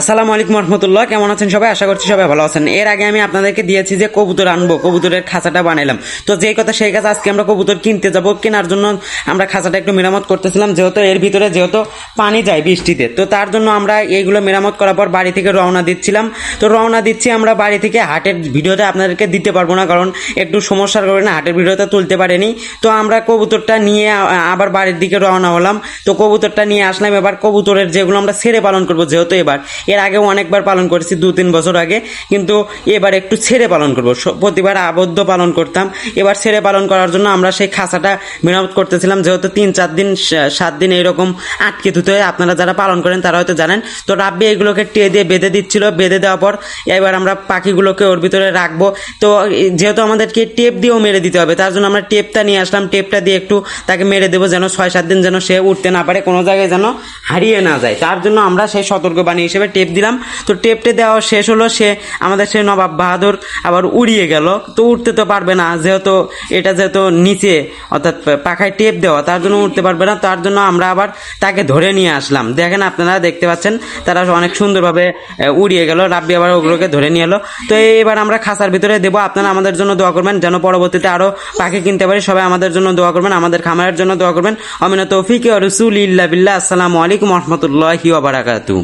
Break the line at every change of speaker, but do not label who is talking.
আসসালামু আলাইকুম রহমতুল্লাহ। কেমন আছেন সবাই? আশা করছি সবাই ভালো আছেন। এর আগে আমি আপনাদেরকে দিয়েছি যে কবুতর আনব, কবুতরের খাঁচাটা বানাইলাম। তো যেই কথা, সেই কথা আজকে আমরা কবুতর কিনতে যাব। কেনার জন্য আমরা খাঁচাটা একটু মেরামত করতেছিলাম, যেহেতু এর ভিতরে যেহেতু পানি যায় বৃষ্টিতে। তো তার জন্য আমরা এইগুলো মেরামত করার পর বাড়ি থেকে রওনা দিচ্ছিলাম। তো রওনা দিচ্ছি আমরা বাড়ি থেকে। হাটের ভিডিওটা আপনাদেরকে দিতে পারব না, কারণ একটু সমস্যার কারণে হাটের ভিডিওটা তুলতে পারেনি। তো আমরা কবুতরটা নিয়ে আবার বাড়ির দিকে রওনা হলাম। তো কবুতরটা নিয়ে আসলাম। এবার কবুতরের যেগুলো আমরা ছেড়ে পালন করব, যেহেতু এবার এর আগেও অনেকবার পালন করেছি, দু তিন বছর আগে। কিন্তু এবার একটু ছেড়ে পালন করব। প্রতিবার আবদ্ধ পালন করতাম। এবার ছেড়ে পালন করার জন্য আমরা সেই খাঁচাটা মেরামত করতেছিলাম। যেহেতু তিন চার দিন সাত দিন এইরকম আটকে ধুতে হয়, আপনারা যারা পালন করেন তারা হয়তো জানেন। তো রাব্বি এগুলোকে টিয়ে দিয়ে বেঁধে দিচ্ছিল। বেঁধে দেওয়ার পর এবার আমরা পাখিগুলোকে ওর ভিতরে রাখব। তো যেহেতু আমাদেরকে টেপ দিয়েও মেরে দিতে হবে, তার জন্য আমরা টেপটা নিয়ে আসলাম। টেপটা দিয়ে একটু তাকে মেরে দেবো যেন ছয় সাত দিন যেন সে উঠতে না পারে, কোনো জায়গায় যেন হারিয়ে না যায়। তার জন্য আমরা সেই সতর্কবাণী হিসেবে টেপ দিলাম। তো টেপটে দেওয়া শেষ হলো, সে আমাদের সে নবাব বাহাদুর আবার উড়িয়ে গেল। তো উঠতে তো পারবে না, যেহেতু এটা যেহেতু নিচে, অর্থাৎ পাখায় টেপ দেওয়া, তার জন্য উঠতে পারবে না। তার জন্য আমরা আবার তাকে ধরে নিয়ে আসলাম। দেখেন আপনারা দেখতে পাচ্ছেন, তারা অনেক সুন্দরভাবে উড়িয়ে গেল। রাব্বি আবার ওগুলোকে ধরে নিয়ে এলো। তো এবার আমরা খাঁচার ভিতরে দেবো। আপনারা আমাদের জন্য দোয়া করবেন, যেন পরবর্তীতে আরও পাখি কিনতে পারি। সবাই আমাদের জন্য দোয়া করবেন, আমাদের খামারের জন্য দোয়া করবেন। অমিনা তৌফিক রসুল ইল্লা বিল্লাহ। আসসালামু আলাইকুম রহমতুল্লাহি ওয়া বারাকাতু